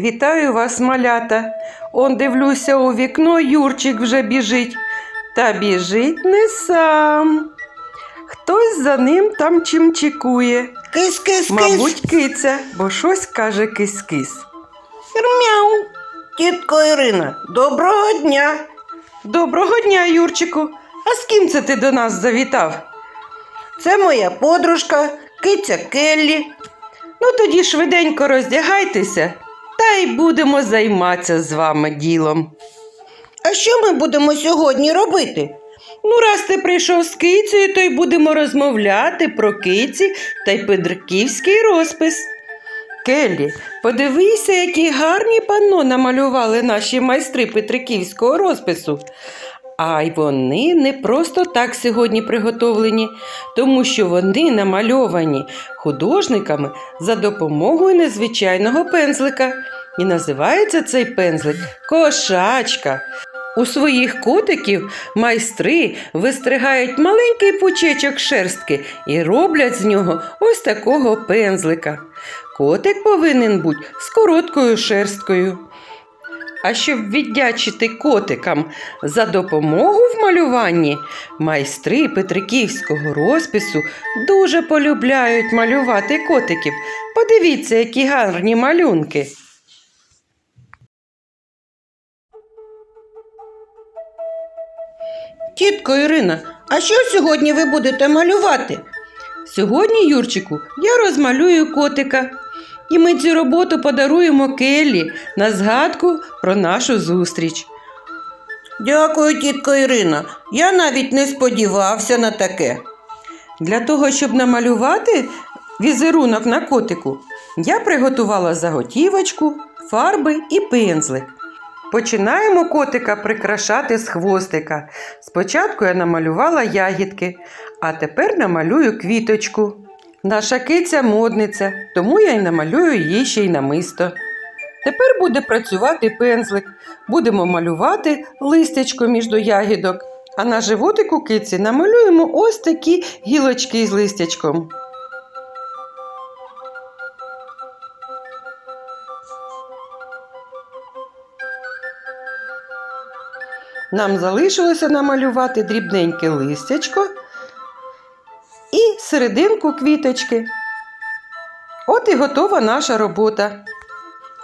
Вітаю вас, малята. Он дивлюся у вікно, Юрчик вже біжить. Та біжить не сам. Хтось за ним там чимчикує. Кис-кис-кис. Мабуть, киця, бо щось каже кис-кис. Мяу. Тітко Ірина, доброго дня. Доброго дня, Юрчику. А з ким це ти до нас завітав? Це моя подружка, киця Келлі. Ну тоді швиденько роздягайтеся, та й будемо займатися з вами ділом. А що ми будемо сьогодні робити? Ну, раз ти прийшов з кицею, то й будемо розмовляти про киці та й педриківський розпис. Келлі, подивися, які гарні панно намалювали наші майстри петриківського розпису. А й вони не просто так сьогодні приготовлені, тому що вони намальовані художниками за допомогою незвичайного пензлика. І називається цей пензлик кошачка. У своїх котиків майстри вистригають маленький пучечок шерстки і роблять з нього ось такого пензлика. Котик повинен бути з короткою шерсткою. А щоб віддячити котикам за допомогу в малюванні, майстри петриківського розпису дуже полюбляють малювати котиків. Подивіться, які гарні малюнки. Тітко Ірина, а що сьогодні ви будете малювати? Сьогодні, Юрчику, я розмалюю котика. І ми цю роботу подаруємо Келлі на згадку про нашу зустріч. Дякую, тітко Ірина. Я навіть не сподівався на таке. Для того, щоб намалювати візерунок на котику, я приготувала заготівочку, фарби і пензлик. Починаємо котика прикрашати з хвостика. Спочатку я намалювала ягідки, а тепер намалюю квіточку. Наша киця модниця, тому я й намалюю її ще й намисто. Тепер буде працювати пензлик. Будемо малювати листячко між ягідок. А на животику киці намалюємо ось такі гілочки з листячком. Нам залишилося намалювати дрібненьке листячко і серединку квіточки. От і готова наша робота.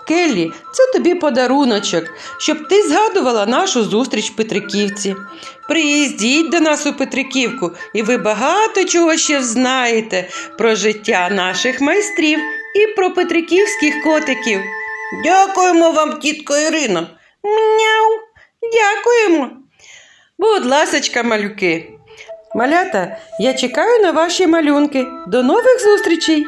Келлі, це тобі подаруночок, щоб ти згадувала нашу зустріч в Петриківці. Приїздіть до нас у Петриківку, і ви багато чого ще знаєте про життя наших майстрів і про петриківських котиків. Дякуємо вам, тітко Ірино. Мяу! Дякуємо. Будь ласочка, малюки. Малята, я чекаю на ваші малюнки. До нових зустрічей!